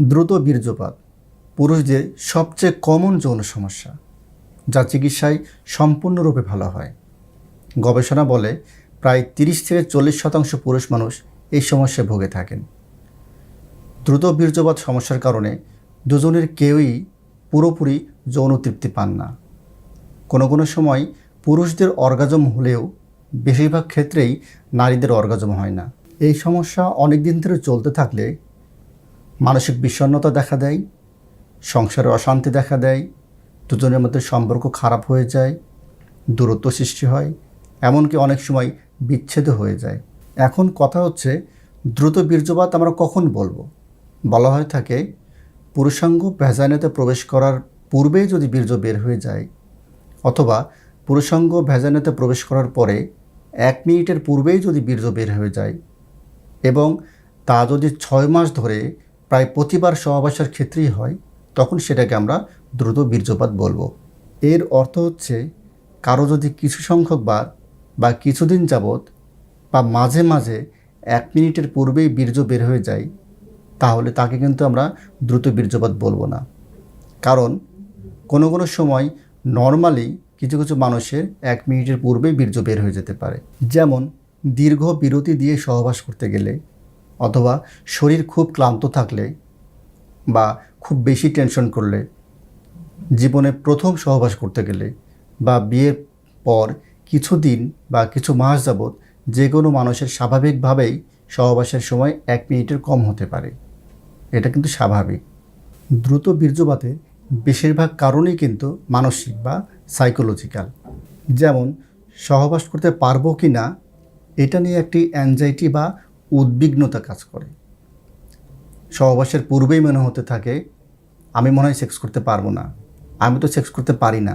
দ্রুত বীর্যপাত পুরুষদের সবচেয়ে কমন যৌন সমস্যা, যা চিকিৎসায় সম্পূর্ণরূপে ভালো হয়। গবেষণা বলে প্রায় তিরিশ থেকে চল্লিশ শতাংশ পুরুষ মানুষ এই সমস্যায় ভুগে থাকেন। দ্রুত বীর্যপাত সমস্যার কারণে দুজনের কেউই পুরোপুরি যৌন তৃপ্তি পান না। কোনো কোনো সময় পুরুষদের অর্গাজম হলেও বেশিরভাগ ক্ষেত্রেই নারীদের অর্গাজম হয় না। এই সমস্যা অনেক দিন ধরে চলতে থাকলে মানসিক বিষণ্ণতা দেখা দেয়, সংসারে অশান্তি দেখা দেয়, দুজনের মধ্যে সম্পর্ক খারাপ হয়ে যায়, দূরত্ব সৃষ্টি হয়, এমনকি অনেক সময় বিচ্ছেদ হয়ে যায়। এখন কথা হচ্ছে, দ্রুত বীর্যপাত আমরা কখন বলব? বলা হয়ে থাকে, পুরুষাঙ্গ ভ্যাজাইনাতে প্রবেশ করার পূর্বেই যদি বীর্য বের হয়ে যায়, অথবা পুরুষাঙ্গ ভ্যাজাইনাতে প্রবেশ করার পরে এক মিনিটের পূর্বেই যদি বীর্য বের হয়ে যায়, এবং তা যদি ছয় মাস ধরে প্রায় প্রতিবার সহবাসের ক্ষেত্রেই হয়, তখন সেটাকে আমরা দ্রুত বীর্যপাত বলব। এর অর্থ হচ্ছে, কারও যদি কিছু সংখ্যক বার বা কিছুদিন যাবৎ বা মাঝে মাঝে এক মিনিটের পূর্বেই বীর্য বের হয়ে যায়, তাহলে তাকে কিন্তু আমরা দ্রুত বীর্যপাত বলব না। কারণ, কোনো কোনো সময় নর্মালি কিছু কিছু মানুষের এক মিনিটের পূর্বেই বীর্য বের হয়ে যেতে পারে। যেমন, দীর্ঘ বিরতি দিয়ে সহবাস করতে গেলে অথবা শরীর খুব ক্লান্ত থাকলে বা খুব বেশি টেনশন করলে, জীবনে প্রথম সহবাস করতে গেলে বা বিয়ের পর কিছুদিন বা কিছু মাস যাবৎ যে কোনো মানুষের স্বাভাবিকভাবেই সহবাসের সময় এক মিনিটের কম হতে পারে। এটা কিন্তু স্বাভাবিক। দ্রুত বীর্যপাতে বেশিরভাগ কারণই কিন্তু মানসিক বা সাইকোলজিক্যাল যেমন, সহবাস করতে পারব কি না এটা নিয়ে একটি অ্যাংজাইটি বা উদ্বিগ্নতা কাজ করে। সহবাসের পূর্বেই মনে হতে থাকে, আমি মনে হয় সেক্স করতে পারব না। আমি তো সেক্স করতে পারি না।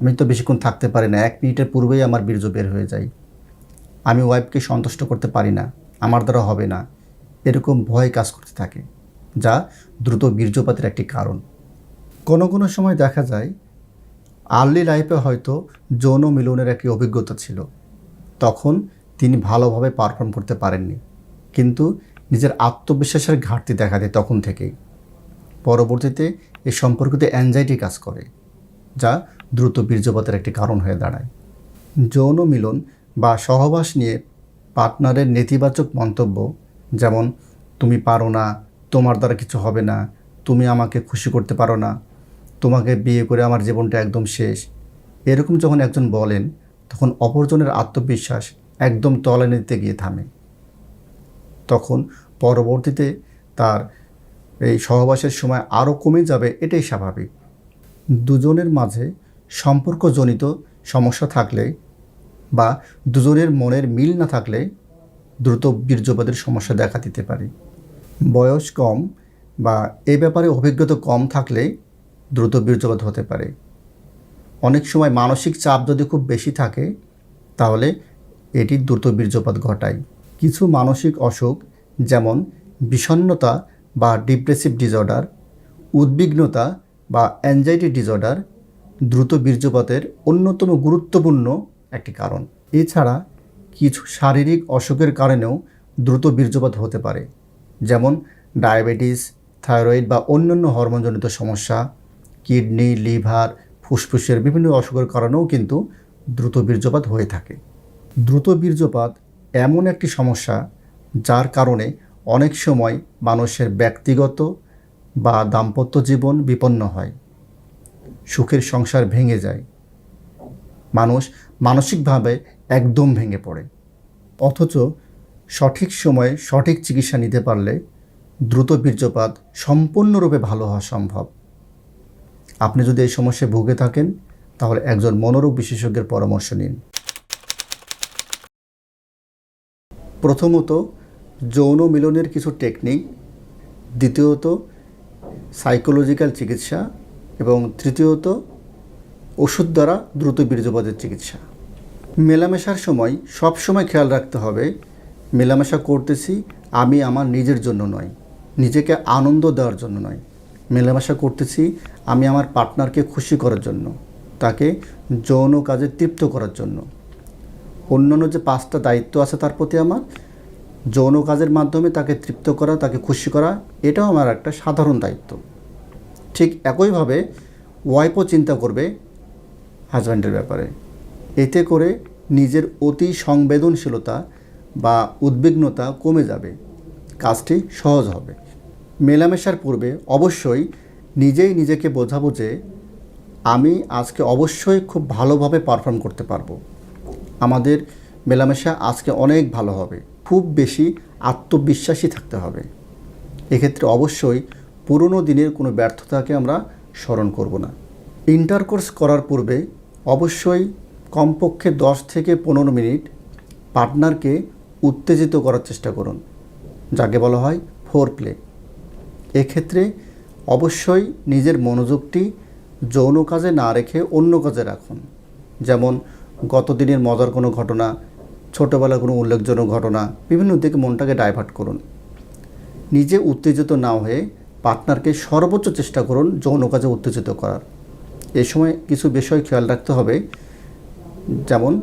আমি তো বেশিক্ষণ থাকতে পারি না। এক মিনিটের পূর্বেই আমার বীর্য বের হয়ে যায়। আমি ওয়াইফকে সন্তুষ্ট করতে পারি না। আমার দ্বারা হবে না। এরকম ভয় কাজ করতে থাকে, যা দ্রুত বীর্যপাতের একটি কারণ। কোনো কোনো সময় দেখা যায় আর্লি লাইফে হয়তো যৌন মিলনের একটি অভিজ্ঞতা ছিল। তখন তিনি ভালোভাবে পারফর্ম করতে পারেননি। কিন্তু নিজের আত্মবিশ্বাসের ঘাটতি দেখা দেয় তখন থেকেই। পরবর্তীতে এই সম্পর্কিত অ্যাংজাইটি কাজ করে, যা দ্রুত বীর্যপাতের একটি কারণ হয়ে দাঁড়ায়। যৌন মিলন বা সহবাস নিয়ে পার্টনারের নেতিবাচক মন্তব্য, যেমন, তুমি পারো না, তোমার দ্বারা কিছু হবে না, তুমি আমাকে খুশি করতে পারো না, তোমাকে বিয়ে করে আমার জীবনটা একদম শেষ। এরকম যখন একজন বলেন, তখন অপরজনের আত্মবিশ্বাস একদম তলে নিতে গিয়ে থামে। তখন পরবর্তীতে তার এই সহবাসের সময় আরও কমে যাবে, এটাই স্বাভাবিক। দুজনের মাঝে সম্পর্কজনিত সমস্যা থাকলে বা দুজনের মনের মিল না থাকলে দ্রুত বীর্যপাতের সমস্যা দেখা দিতে পারে। বয়স কম বা এ ব্যাপারে অভিজ্ঞতা কম থাকলে দ্রুত বীর্যপাত হতে পারে। অনেক সময় মানসিক চাপ যদি খুব বেশি থাকে, তাহলে এটি দ্রুত বীর্যপাত ঘটায়। কিছু মানসিক অসুখ, যেমন বিষণ্ণতা বা ডিপ্রেসিভ ডিসঅর্ডার, উদ্বিগ্নতা বা অ্যাংজাইটি ডিসঅর্ডার দ্রুত বীর্যপাতের অন্যতম গুরুত্বপূর্ণ একটি কারণ। এছাড়া কিছু শারীরিক অসুখের কারণেও দ্রুত বীর্যপাত হতে পারে, যেমন ডায়াবেটিস, থাইরয়েড বা অন্যান্য হরমোনজনিত সমস্যা, কিডনি, লিভার, ফুসফুসের বিভিন্ন অসুখের কারণেও কিন্তু দ্রুত বীর্যপাত হয়ে থাকে। দ্রুত বীর্যপাত এমন একটি সমস্যা যার কারণে অনেক সময় মানুষের ব্যক্তিগত বা দাম্পত্য জীবন বিপন্ন হয়। সুখের সংসার ভেঙে যায়। মানুষ মানসিকভাবে একদম ভেঙে পড়ে। অথচ সঠিক সময়ে সঠিক চিকিৎসা নিতে পারলে দ্রুত বীর্যপাত সম্পূর্ণরূপে ভালো হওয়া সম্ভব। আপনি যদি এই সমস্যায় ভুগে থাকেন, তাহলে একজন মনোরোগ বিশেষজ্ঞের পরামর্শ নিন। প্রথমত, যৌন মিলনের কিছু টেকনিক দ্বিতীয়ত সাইকোলজিক্যাল চিকিৎসা, এবং তৃতীয়ত, ওষুধ দ্বারা দ্রুত বীর্যপাতের চিকিৎসা। মেলামেশার সময় সব সময় খেয়াল রাখতে হবে, মেলামেশা করতেছি আমি আমার নিজের জন্য নয়, নিজেকে আনন্দ দেওয়ার জন্য নয়। মেলামেশা করতেছি আমি আমার পার্টনারকে খুশি করার জন্য, তাকে যৌন কাজে তৃপ্ত করার জন্য। অন্যান্য যে পাঁচটা দায়িত্ব আছে তার প্রতি আমার, যৌন কাজের মাধ্যমে তাকে তৃপ্ত করা, তাকে খুশি করা, এটাও আমার একটা সাধারণ দায়িত্ব। ঠিক একইভাবে ওয়াইফও চিন্তা করবে হাজব্যান্ডের ব্যাপারে। এতে করে নিজের অতি সংবেদনশীলতা বা উদ্বিগ্নতা কমে যাবে। কাজটি সহজ হবে। মেলামেশার পূর্বে অবশ্যই নিজেই নিজেকে বোঝাবো যে আমি আজকে অবশ্যই খুব ভালোভাবে পারফর্ম করতে পারব। আমাদের মেলামেশা আজকে অনেক ভালো হবে। খুব বেশি আত্মবিশ্বাসী থাকতে হবে। এক্ষেত্রে অবশ্যই পুরনো দিনের কোনো ব্যর্থতাকে আমরা স্মরণ করব না। ইন্টারকোর্স করার পূর্বে অবশ্যই কমপক্ষে দশ থেকে পনেরো মিনিট পার্টনারকে উত্তেজিত করার চেষ্টা করুন, যাকে বলা হয় ফোর প্লে এক্ষেত্রে অবশ্যই নিজের মনোযোগটি যৌন কাজে না রেখে অন্য কাজে রাখুন। যেমন গত দিনের মজার কোনো ঘটনা, ছোটোবেলার কোনো উল্লেখজনক ঘটনা, বিভিন্ন দিকে মনটাকে ডাইভার্ট করুন। নিজে উত্তেজিত না হয়ে পার্টনারকে সর্বোচ্চ চেষ্টা করুন যৌন কাজে উত্তেজিত করার। এ সময় কিছু বিষয় খেয়াল রাখতে হবে, যেমন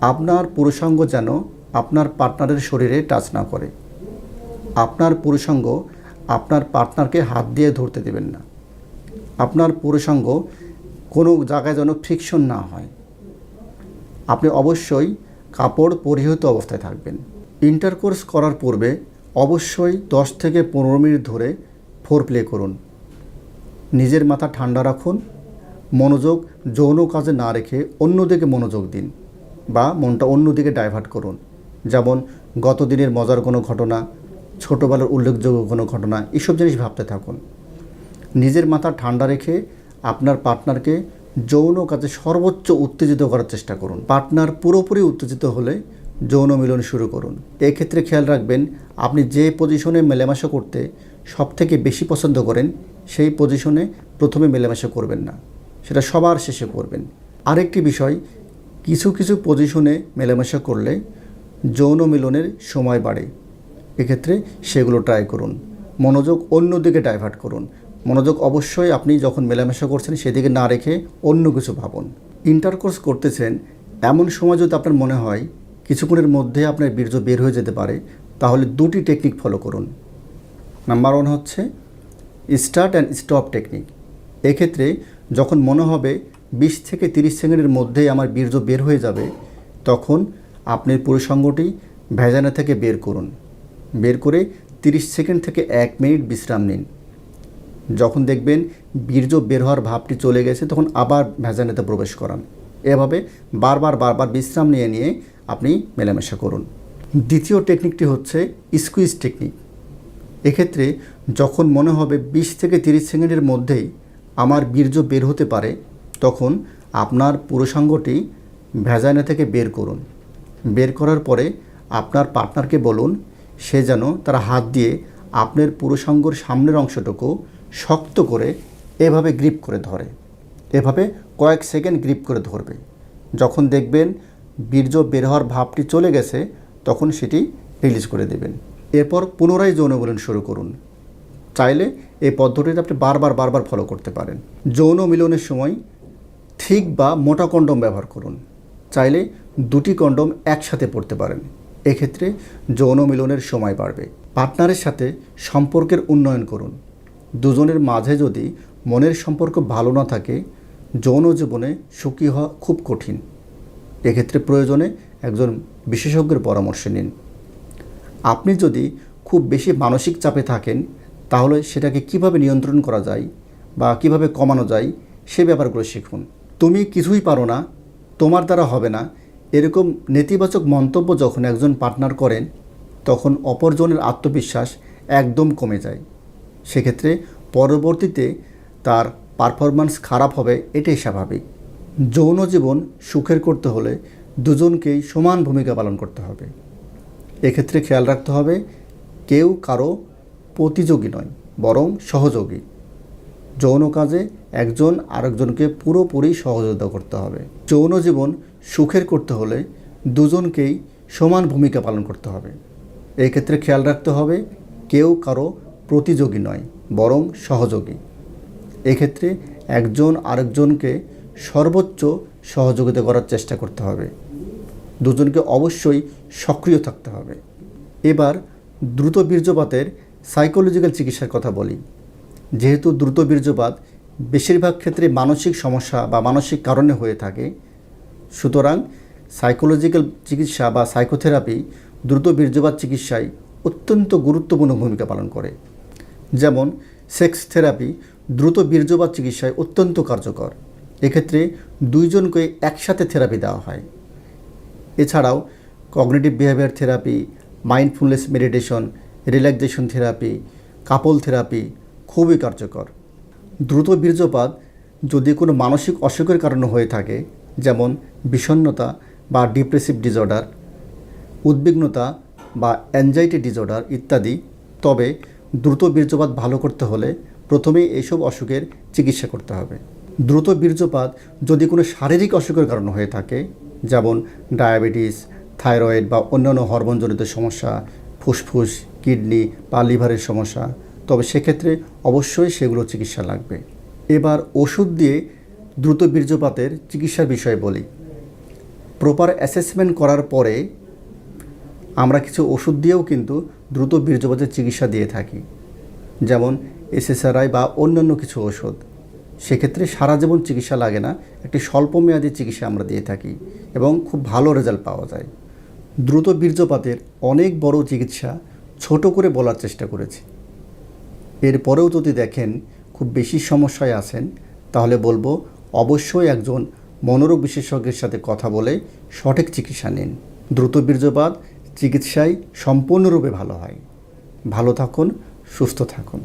আপনার পুরুষাঙ্গ যেন আপনার পার্টনারের শরীরে টাচ না করে। আপনার পুরুষাঙ্গ আপনার পার্টনারকে হাত দিয়ে ধরতে দেবেন না। আপনার পুরুষাঙ্গ কোনো জায়গায় যেন ফ্রিকশন না হয়। আপনি অবশ্যই কাপড় পরিহিত অবস্থায় থাকবেন। ইন্টারকোর্স করার পূর্বে অবশ্যই দশ থেকে পনেরো মিনিট ধরে ফোর প্লে করুন। নিজের মাথা ঠান্ডা রাখুন। মনোযোগ যৌন কাজে না রেখে অন্যদিকে মনোযোগ দিন বা মনটা অন্যদিকে ডাইভার্ট করুন। যেমন, গত দিনের মজার কোনো ঘটনা, ছোটোবেলার উল্লেখযোগ্য কোনো ঘটনা, এসব জিনিস ভাবতে থাকুন। নিজের মাথা ঠান্ডা রেখে আপনার পার্টনারকে যৌন কাজে সর্বোচ্চ উত্তেজিত করার চেষ্টা করুন। পার্টনার পুরোপুরি উত্তেজিত হলে যৌন মিলন শুরু করুন। এক্ষেত্রে খেয়াল রাখবেন, আপনি যে পজিশনে মেলামেশা করতে সবথেকে বেশি পছন্দ করেন, সেই পজিশনে প্রথমে মেলামেশা করবেন না। সেটা সবার শেষে করবেন। আরেকটি বিষয়, কিছু কিছু পজিশনে মেলামেশা করলে যৌন মিলনের সময় বাড়ে। এক্ষেত্রে সেগুলো ট্রাই করুন। মনোযোগ অন্যদিকে ডাইভার্ট করুন। মনোযোগ অবশ্যই আপনি যখন মেলামেশা করছেন সেদিকে না রেখে অন্য কিছু ভাবুন। ইন্টারকোর্স করতেছেন, এমন সময় যদি আপনার মনে হয় কিছুক্ষণের মধ্যে আপনার বীর্য বের হয়ে যেতে পারে, তাহলে দুটি টেকনিক ফলো করুন। নাম্বার ওয়ান হচ্ছে স্টার্ট অ্যান্ড স্টপ টেকনিক এক্ষেত্রে যখন মনে হবে বিশ থেকে তিরিশ সেকেন্ডের মধ্যেই আমার বীর্য বের হয়ে যাবে, তখন আপনি পুরুষাঙ্গটি ভেজানা থেকে বের করুন। বের করে তিরিশ সেকেন্ড থেকে এক মিনিট বিশ্রাম নিন। যখন দেখবেন বীর্য বের হওয়ার ভাবটি চলে গেছে, তখন আবার ভেজানেতে প্রবেশ করান। এভাবে বারবার বারবার বিশ্রাম নিয়ে নিয়ে আপনি মেলামেশা করুন। দ্বিতীয় টেকনিকটি হচ্ছে স্কুইজ টেকনিক এক্ষেত্রে যখন মনে হবে বিশ থেকে তিরিশ সেকেন্ডের মধ্যেই আমার বীর্য বের হতে পারে, তখন আপনার পুরুষাঙ্গটি ভেজানা থেকে বের করুন। বের করার পরে আপনার পার্টনারকে বলুন, সে যেন তার হাত দিয়ে আপনার পুরুষাঙ্গর সামনের অংশটুকু শক্ত করে এভাবে গ্রিপ করে ধরে। এভাবে কয়েক সেকেন্ড গ্রিপ করে ধরবে। যখন দেখবেন বীর্য বের হওয়ার ভাবটি চলে গেছে, তখন সেটি রিলিজ করে দেবেন। এরপর পুনরায় যৌন মিলন শুরু করুন। চাইলে এই পদ্ধতিতে আপনি বারবার বারবার ফলো করতে পারেন। যৌন মিলনের সময় ঠিক বা মোটা কন্ডম ব্যবহার করুন। চাইলে দুটি কন্ডম একসাথে পড়তে পারেন। এক্ষেত্রে যৌন মিলনের সময় বাড়বে। পার্টনারের সাথে সম্পর্কের উন্নয়ন করুন। দুজনের মাঝে যদি মনের সম্পর্ক ভালো না থাকে, যৌন জীবনে সুখী হওয়া খুব কঠিন। এক্ষেত্রে প্রয়োজনে একজন বিশেষজ্ঞের পরামর্শ নিন। আপনি যদি খুব বেশি মানসিক চাপে থাকেন, তাহলে সেটাকে কীভাবে নিয়ন্ত্রণ করা যায় বা কীভাবে কমানো যায়, সে ব্যাপারগুলো শিখুন। তুমি কিছুই পারো না, তোমার দ্বারা হবে না, এরকম নেতিবাচক মন্তব্য যখন একজন পার্টনার করেন, তখন অপরজনের আত্মবিশ্বাস একদম কমে যায়। সেক্ষেত্রে পরবর্তীতে তার পারফরম্যান্স খারাপ হবে, এটাই স্বাভাবিক। যৌন জীবন সুখের করতে হলে দুজনকেই সমান ভূমিকা পালন করতে হবে। এক্ষেত্রে খেয়াল রাখতে হবে, কেউ কারও প্রতিযোগী নয়, বরং সহযোগী। যৌন কাজে একজন আরেকজনকে পুরোপুরি সহযোগিতা করতে হবে। যৌন জীবন সুখের করতে হলে দুজনকেই সমান ভূমিকা পালন করতে হবে। এই ক্ষেত্রে খেয়াল রাখতে হবে, কেউ কারও প্রতিযোগী নয়, বরং সহযোগী। এক্ষেত্রে একজন আরেকজনকে সর্বোচ্চ সহযোগিতা করার চেষ্টা করতে হবে। দুজনকে অবশ্যই সক্রিয় থাকতে হবে। এবার দ্রুত বীর্যপাতের সাইকোলজিক্যাল চিকিৎসার কথা বলি। যেহেতু দ্রুত বীর্যপাত বেশিরভাগ ক্ষেত্রে মানসিক সমস্যা বা মানসিক কারণে হয়ে থাকে, সুতরাং সাইকোলজিক্যাল চিকিৎসা বা সাইকোথেরাপি দ্রুত বীর্যপাত চিকিৎসায় অত্যন্ত গুরুত্বপূর্ণ ভূমিকা পালন করে। যেমন, সেক্স থেরাপি দ্রুত বীর্যপাত চিকিৎসায় অত্যন্ত কার্যকর। এক্ষেত্রে দুইজনকে একসাথে থেরাপি দেওয়া হয়। এছাড়াও, cognitive behaviour therapy, mindfulness meditation, relaxation therapy, couple therapy খুবই কার্যকর। দ্রুত বীর্যপাত যদি কোনো মানসিক অসুখের কারণে হয়ে থাকে, যেমন বিষণ্ণতা বা ডিপ্রেসিভ ডিসঅর্ডার, উদ্বিগ্নতা বা অ্যাংজাইটি ডিসঅর্ডার ইত্যাদি, তবে দ্রুত বীর্যপাত ভালো করতে হলে প্রথমেই এইসব অসুখের চিকিৎসা করতে হবে। দ্রুত বীর্যপাত যদি কোনো শারীরিক অসুখের কারণে হয়ে থাকে, যেমন ডায়াবেটিস, থাইরয়েড বা অন্যান্য হরমোনজনিত সমস্যা, ফুসফুস, কিডনি বা লিভারের সমস্যা, তবে সেক্ষেত্রে অবশ্যই সেগুলো চিকিৎসা লাগবে। এবার ওষুধ দিয়ে দ্রুত বীর্যপাতের চিকিৎসার বিষয়ে বলি। প্রপার অ্যাসেসমেন্ট করার পরে আমরা কিছু ওষুধ দিয়েও কিন্তু দ্রুত বীর্যপাতের চিকিৎসা দিয়ে থাকি, যেমন এসএসআরআই বা অন্যান্য কিছু ওষুধ। সেক্ষেত্রে সারা জীবন চিকিৎসা লাগে না, একটি স্বল্পমেয়াদী চিকিৎসা আমরা দিয়ে থাকি এবং খুব ভালো রেজাল্ট পাওয়া যায়। দ্রুত বীর্যপাতের অনেক বড় চিকিৎসা ছোট করে বলার চেষ্টা করেছি। এরপরেও যদি দেখেন খুব বেশি সমস্যায় আছেন, তাহলে বলব অবশ্যই একজন মনোরোগ বিশেষজ্ঞের সাথে কথা বলে সঠিক চিকিৎসা নিন। দ্রুত বীর্যপাত চিকিৎসায় সম্পূর্ণরূপে ভালো হয়। ভালো থাকুন সুস্থ থাকুন।